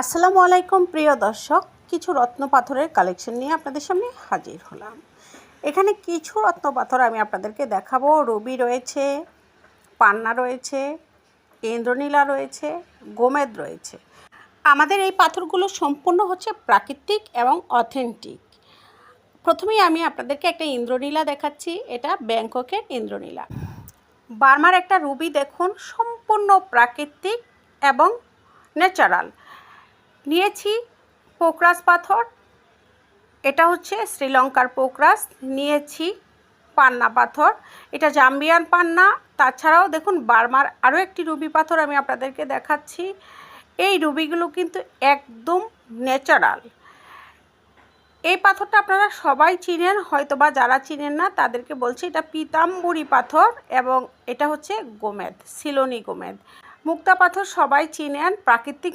আসসালামু আলাইকুম, প্রিয় দর্শক। কিছু রত্ন পাথরের কালেকশন নিয়ে আপনাদের সামনে হাজির হলাম। এখানে কিছু রত্ন পাথর আমি আপনাদেরকে দেখাবো। রুবি রয়েছে, পান্না রয়েছে, ইন্দ্রনীলা রয়েছে, গোমেদ রয়েছে। আমাদের এই পাথরগুলো সম্পূর্ণ হচ্ছে প্রাকৃতিক এবং অথেন্টিক প্রথমেই আমি আপনাদেরকে একটা ইন্দ্রনীলা দেখাচ্ছি। এটা ব্যাংককের ইন্দ্রনীলা। বার্মার একটা রুবি দেখুন, সম্পূর্ণ প্রাকৃতিক এবং ন্যাচারাল নিয়েছি পোকরাস পাথর। এটা হচ্ছে শ্রীলঙ্কার পোকরাস। নিয়েছি পান্না পাথর। এটা জাম্বিয়ান পান্না। তাছাড়াও দেখুন, বার্মার আরও একটি রুবি পাথর আমি আপনাদেরকে দেখাচ্ছি। এই রুবিগুলো কিন্তু একদম ন্যাচারাল। এই পাথরটা আপনারা সবাই চিনেন হয়তো বা যারা চিনেন না, তাদেরকে বলছি এটা পিতাম্বরী পাথর এবং এটা হচ্ছে গোমেদ, সিলোনি গোমেদ। মুক্তা পাথর সবাই চিনেন, প্রাকৃতিক